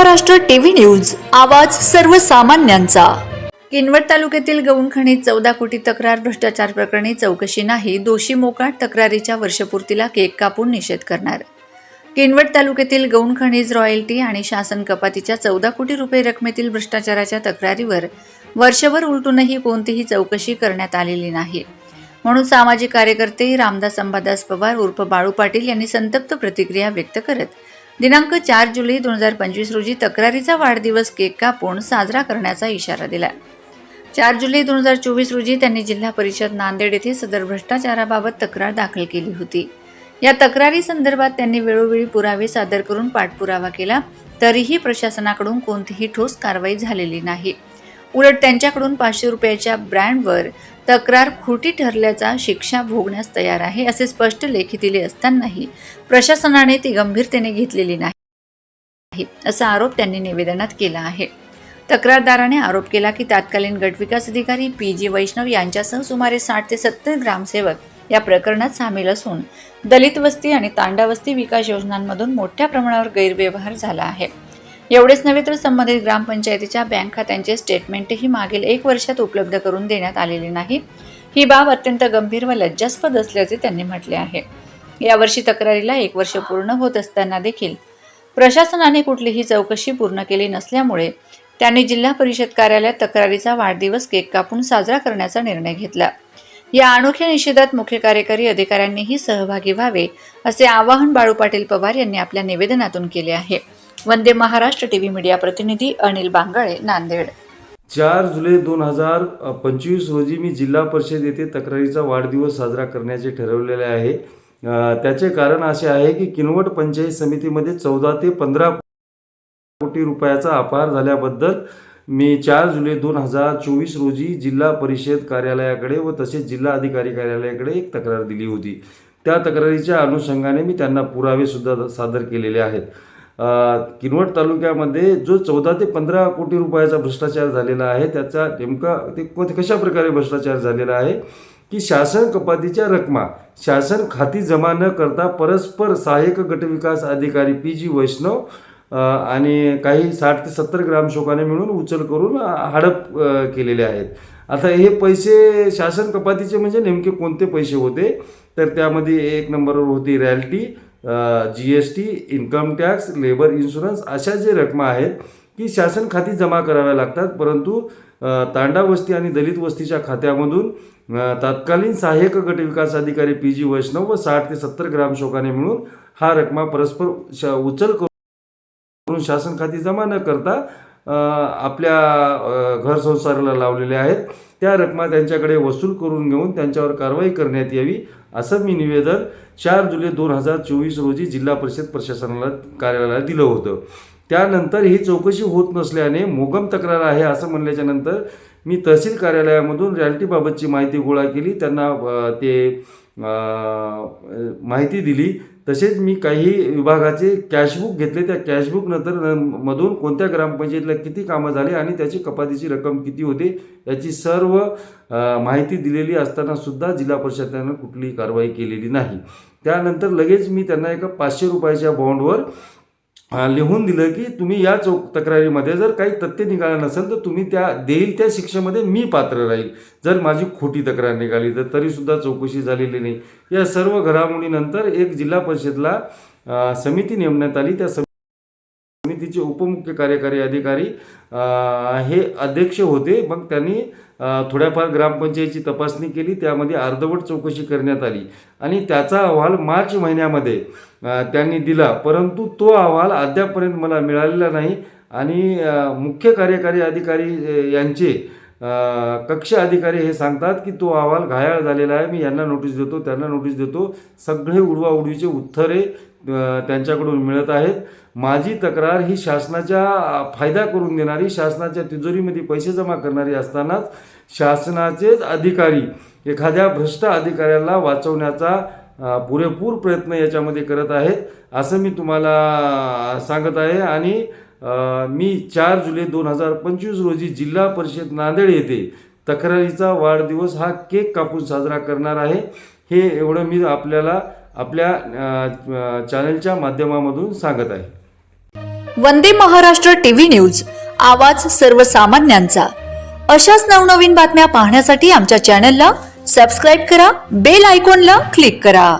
Maharashtra TV news आवाज सर्वसामान्यांचा. किनवट तालुक्यातील गौणखणीत चौदा कोटी तक्रार भ्रष्टाचार प्रकरणी चौकशी नाही दोषी मोकाट तक्रारीच्या वर्षपूर्तीला केक कापून निषेध करणार. किनवट तालुक्यातील गौणखणीज रॉयल्टी आणि शासन कपातीच्या चौदा कोटी रुपये रकमेतील भ्रष्टाचाराच्या तक्रारीवर वर्षभर उलटूनही कोणतीही चौकशी करण्यात आलेली नाही. म्हणून सामाजिक कार्यकर्ते रामदास अंबादास पवार उर्फ बाळू पाटील यांनी संतप्त प्रतिक्रिया व्यक्त करत दिनांक चार जुलै दोन हजार पंचवीस रोजी तक्रारीचा वाढदिवस केक कापून साजरा करण्याचा इशारा दिला चार जुलै दोन हजार चोवीस रोजी त्यांनी जिल्हा परिषद नांदेड येथे सदर भ्रष्टाचाराबाबत तक्रार दाखल केली होती. या तक्रारी संदर्भात त्यांनी वेळोवेळी पुरावे सादर करून पाठपुरावा केला तरीही प्रशासनाकडून कोणतीही ठोस कारवाई झालेली नाही. उलट त्यांच्याकडून पाचशे रुपयाच्या ब्रँडवर तक्रार खोटी ठरल्याचा शिक्षा भोगण्यास तयार आहे असे स्पष्ट लेखी दिले असतानाही प्रशासनाने ती गंभीरतेने घेतलेली नाही असा आरोप त्यांनी निवेदनात केला आहे. तक्रारदाराने आरोप केला की तत्कालीन गटविकास अधिकारी पी जी वैष्णव यांच्यासह सुमारे साठ ते सत्तर ग्रामसेवक या प्रकरणात सामील असून दलित वस्ती आणि तांडा वस्ती विकास योजनांमधून मोठ्या प्रमाणावर गैरव्यवहार झाला आहे. एवढेच नव्हे तर संबंधित ग्रामपंचायतीच्या बँक खात्यांचे स्टेटमेंटही मागील एक वर्षात उपलब्ध करून देण्यात आलेले नाही ही बाब अत्यंत गंभीर व लज्जास्पद असल्याचे त्यांनी म्हटले आहे. यावर्षी तक्रारीला एक वर्ष पूर्ण होत असताना देखील प्रशासनाने कुठलीही चौकशी पूर्ण केली नसल्यामुळे त्यांनी जिल्हा परिषद कार्यालयात तक्रारीचा वाढदिवस केक कापून साजरा करण्याचा निर्णय घेतला. या अनोख्या निषेधात मुख्य कार्यकारी अधिकाऱ्यांनीही सहभागी व्हावे असे आवाहन बाळू पाटील पवार यांनी आपल्या निवेदनातून केले आहे. वंदे महाराष्ट्र टीव्ही मीडिया प्रतिनिधी अनिल बांगळे नांदेड. चार जुलै दोन हजार पंचवीस रोजी मी जिल्हा परिषद येथे तक्रारीचा वाढदिवस साजरा करण्याचे ठरवलेले आहे. त्याचे कारण असे आहे की किनवट पंचायत समितीमध्ये चौदा ते पंधरा कोटी रुपयाचा अपहार झाल्याबद्दल मी चार जुलै दोन हजार चोवीस रोजी जिल्हा परिषद कार्यालयाकडे व तसेच जिल्हा अधिकारी कार्यालयाकडे एक तक्रार दिली होती. त्या तक्रारीच्या अनुषंगाने मी त्यांना पुरावेसुद्धा सादर केलेले आहेत. किनवट तालुक्यामध्ये जो चौदा ते पंधरा कोटी रुपयाचा भ्रष्टाचार झालेला आहे त्याचा नेमका ते कोण कशा प्रकारे भ्रष्टाचार झालेला आहे की शासन कपातीच्या रकमा शासन खाती जमा न करता परस्पर सहाय्यक गटविकास अधिकारी पी जी वैष्णव आणि काही साठ ते सत्तर ग्रामशोकाने मिळून उचल करून हडप केलेले आहेत. आता हे पैसे शासन कपातीचे म्हणजे नेमके कोणते पैसे होते? तर त्यामध्ये एक नंबरवर होती royalty G S T income tax labour insurance अशा जे रकमा आहेत की शासन खाती जमा कराव्या लागतात. परंतु तांडा वस्ती आणि दलित वस्तीच्या खात्यामधून तत्कालीन सहाय्यक गट विकास अधिकारी पी जी वैष्णव व साठ ते सत्तर ग्रामशोकाने मिळून हा रकमा परस्पर श उचल करून शासन खाती जमा न करता आपल्या घर संसाराला लावलेले आहेत. त्या रकमा त्यांच्याकडे वसूल करून घेऊन त्यांच्यावर कारवाई करण्यात यावी असं मी निवेदन चार जुलै दोन हजार चोवीस रोजी जिल्हा परिषद प्रशासनाला कार्यालयाला दिलं होतं. त्यानंतर ही चौकशी होत नसल्याने मोगम तक्रार आहे असं म्हणल्याच्या नंतर मी तहसील कार्यालयामधून रॅल्टीबाबतची माहिती गोळा केली. त्यांना ते माहिती दिली. तसेच मी काही विभागाचे कॅशबुक घेतले. त्या कॅशबुक नंतर न- मधून कोणत्या ग्रामपंचायतीला किती कामं झाली आणि त्याची कपातीची रक्कम किती होते याची सर्व माहिती दिलेली असताना सुद्धा जिल्हा परिषदेनं कुठलीही कारवाई केलेली नाही. त्यानंतर लगेच मी त्यांना एका पाचशे रुपयाच्या बॉन्डवर लिहून दिलं की तुम्ही या चौक तक्रारीमध्ये जर काही तथ्य निघालं नसेल तर तुम्ही त्या देईल त्या शिक्षेमध्ये मी पात्र राहील. जर माझी खोटी तक्रार निघाली तर तरीसुद्धा चौकशी झालेली नाही. या सर्व घडामोडीनंतर एक जिल्हा परिषदला समिती नेमण्यात आली. त्या समितीचे उपमुख्य कार्यकारी अधिकारी हे अध्यक्ष होते. मग त्यांनी थोड्याफार ग्रामपंचायतीची तपासणी केली. त्यामध्ये अर्धवट चौकशी करण्यात आली. आणि त्याचा अहवाल मार्च महिन्यामध्ये त्यांनी दिला. परंतु तो अहवाल अद्यापपर्यंत मला मिळालेला नाही. आणि मुख्य कार्यकारी अधिकारी यांचे कक्ष अधिकारी हे सांगतात की तो अहवाल घायाळ झालेला आहे. मी यांना नोटीस देतो त्यांना नोटीस देतो. सगळे उडवाउडवीचे उत्तरे त्यांच्याकडून मिळत आहेत. माझी तक्रार ही शासनाच्या फायदा करून देणारी शासनाच्या तिजोरीमध्ये पैसे जमा करणारी असतानाच शासनाचेच अधिकारी एखाद्या भ्रष्ट अधिकाऱ्याला वाचवण्याचा पुरेपूर प्रयत्न याच्यामध्ये करत आहेत. असं मी तुम्हाला सांगत आहे. आणि मी चार जुलै दोन हजार पंचवीस रोजी जिल्हा परिषद नांदेड येथे तक्रारीचा वाढदिवस हा केक कापून साजरा करणार आहे. हे एवढं मी आपल्याला आपल्या चॅनलच्या माध्यमामधून सांगत आहे. वंदे महाराष्ट्र टीव्ही न्यूज आवाज सर्वसामान्यांचा. अशाच नवनवीन बातम्या पाहण्यासाठी आमच्या चॅनलला सबस्क्राईब करा बेल आयकॉनला क्लिक करा.